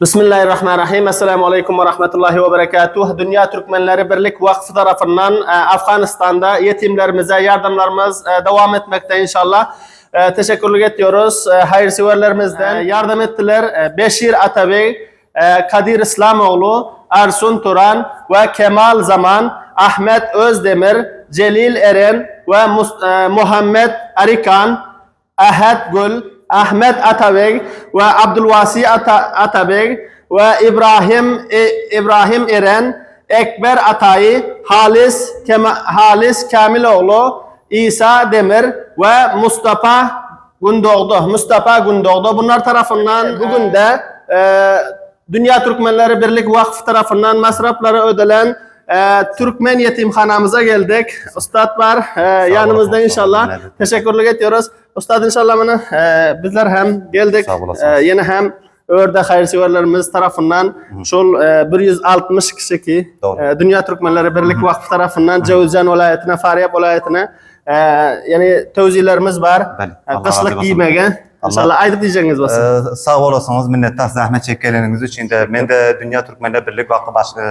Bismillahirrahmanirrahim. Esselamu Aleyküm ve Rahmetullahi ve Berekatuh. Dünya Türkmenleri Birlik Vakfı tarafından e, Afganistan'da yetimlerimize yardımlarımız e, devam etmekte inşallah. E, teşekkürlük ediyoruz. Hayırseverlerimizden yardım ettiler. Beşir Atabey, Kadir İslamoğlu, Ersun Turan ve Kemal Zaman, Ahmet Özdemir, Celil Eren ve Muhammed Arikan, Ahad Gül, Ahmet Atabey ve Abdülvasi Ata Atabey ve İbrahim E- İbrahim Eren, Ekber Atayı, Halis Kema, Halis Kamiloğlu, İsa Demir ve Mustafa Gündoğdu. Mustafa Gündoğdu bunlar tarafından bugün de e, Dünya Türkmenleri Birlik Vakfı tarafından masrafları ödelen e, Türkmen yetimhanamıza geldik. Ustad var e, yanımızda inşallah. Evet. Teşekkürlük ediyoruz. Ustad inşallah bana e, bizler hem geldik. Sağ olasınız. E, yine hem Örde hayırseverlerimiz tarafından şol e, 160 kişi ki e, Dünya Türkmenleri Birlik Vakfı tarafından Cevizcan vilayetine, Fariyab vilayetine e, yani tevzilerimiz var. E, Kışlık olsun. İnşallah ayrı diyeceğiniz basın. Ee, sağ olasınız minnettar zahmet çekkeleriniz için de ben de Dünya Türkmenler Birlik Vakfı baş, e,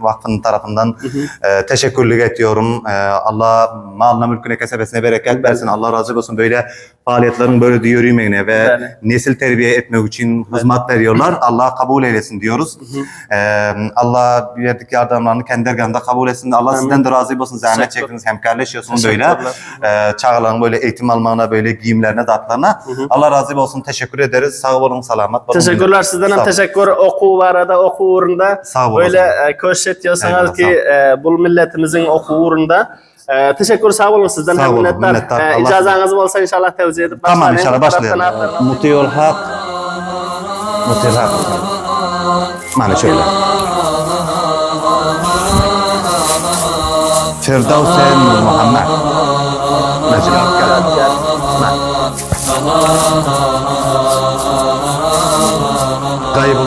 Vakfı'nın tarafından e, teşekkürlük ediyorum. E, Allah malına mülküne kesebesine bereket versin. Allah razı olsun böyle faaliyetlerin böyle yürümeyene ve Bəli. nesil terbiye etmek için hizmet veriyorlar. Allah kabul eylesin diyoruz. E, Allah verdik yardımlarını kendi erganında kabul etsin. Allah Amin. sizden de razı olsun. Zahmet çektiniz, hemkarleşiyorsunuz böyle. E, çağların böyle eğitim almağına, böyle giyimlerine, datlarına. Allah razı olsun. Teşekkür ederiz. Sağ olun, selamat. olun. Teşekkürler sizden Sağ hem teşekkür oku var arada oku uğrunda. Sağ olun. Böyle e, Eyvallah, ki e, bu milletimizin oku uğrunda. E, teşekkür sağ olun sizden Sağ hem olun, minnettar. minnettar. E, icazanız olsa inşallah tevzi edip Tamam başlayın. inşallah başlayalım. Mutiyol Hak. Mutiyol Hak. Mane şöyle. Firdevsen Muhammed. Meclis Gaybullah. Dünya Tü-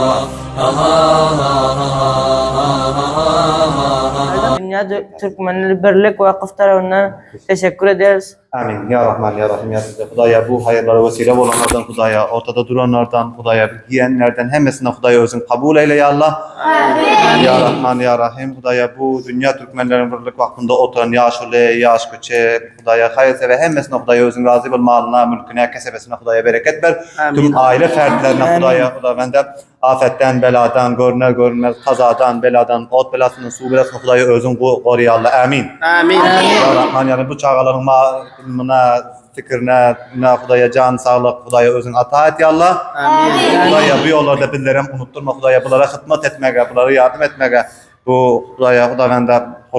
Türkmenleri Birlik Vakıf tarafından teşekkür ederiz. Amin. Ya Rahman ya Rahim ya Rabbi. Hudaya bu hayırlara vesile olanlardan Hudaya, ortada duranlardan Hudaya, giyenlerden hemesine Hudaya özün kabul eyle ya Allah. Amin. Ya Rahman ya Rahim. Hudaya bu Dünya Türkmenlerin Birlik Vakfı'nda oturan yaşlı, yaş küçe, Hudaya hayırsever hemesine Hudaya özün razı ol malına, mülküne, kesebesine Hudaya bereket ver. Amin. Tüm aile fertlerine Hudaya, Hudaya benden afetten, beladan, görüner görünmez, kazadan, beladan, ot belasından, su belasından Hudaya özün koru ya Allah. Amin. Amin. Ya Rahman yani bu çağaların mağına, fikrine, ne Hudaya can, sağlık, Hudaya özün ata et ya Allah. Amin. Hudaya bu yollarda bizlere unutturma, Hudaya bunlara hizmet etmeye, bunlara yardım etmeye, bu Hudaya, Huda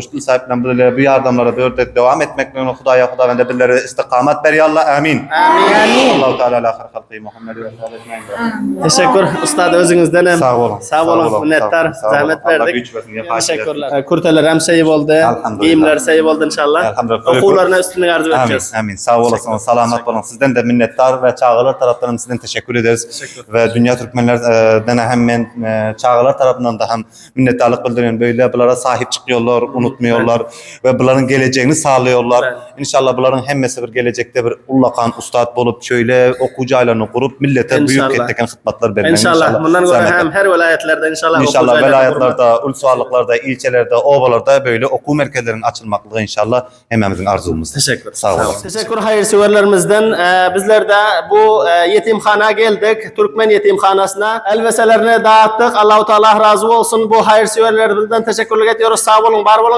sahipliğinden bizlere bu yardımlara böyle devam etmekle Hudaya, Huda bende bizlere istikamet ver ya Allah. Amin. Amin. Allahu Teala la khayr halqi Muhammed ve Teşekkür ustad özünüzden hem. Sağ olun. Sağ olun. Minnettar. Zahmet verdik. Teşekkürler. Kurteler hem seyip oldu. Elhamdülillah. Giyimler seyip oldu inşallah. Elhamdülillah. Okullarına üstünlüğü arzu Amin, edeceğiz. amin. Sağ olasın, selamat olun. Sizden de minnettar ve çağrılar tarafından sizden teşekkür ederiz. Ve Dünya Türkmenler'den hem ben e, çağrılar tarafından da hem minnettarlık bildiriyorum. Böyle bunlara sahip çıkıyorlar, unutmuyorlar ve bunların geleceğini sağlıyorlar. Evet. İnşallah bunların hemmesi bir gelecekte bir ullakan ustad bulup şöyle okuyucu aylarını kurup millete İnşallah. büyük etken hizmetler vermeyi İnşallah. Bundan sonra hem her velayetlerde inşallah İnşallah velayetlarda, ulusallıklarda, ilçelerde, ovalarda böyle oku merkezlerinin açılmaklığı inşallah hemimizin arzumuz. Teşekkür. Sağ olasın. Teşekkür hayırseverlerimizden. Ee, bizler de bu e, yetimhana geldik. Türkmen yetimhanasına. Elbiselerini dağıttık. Allahu Teala razı olsun. Bu hayırseverlerimizden teşekkürler ediyoruz. Sağ olun, var olun.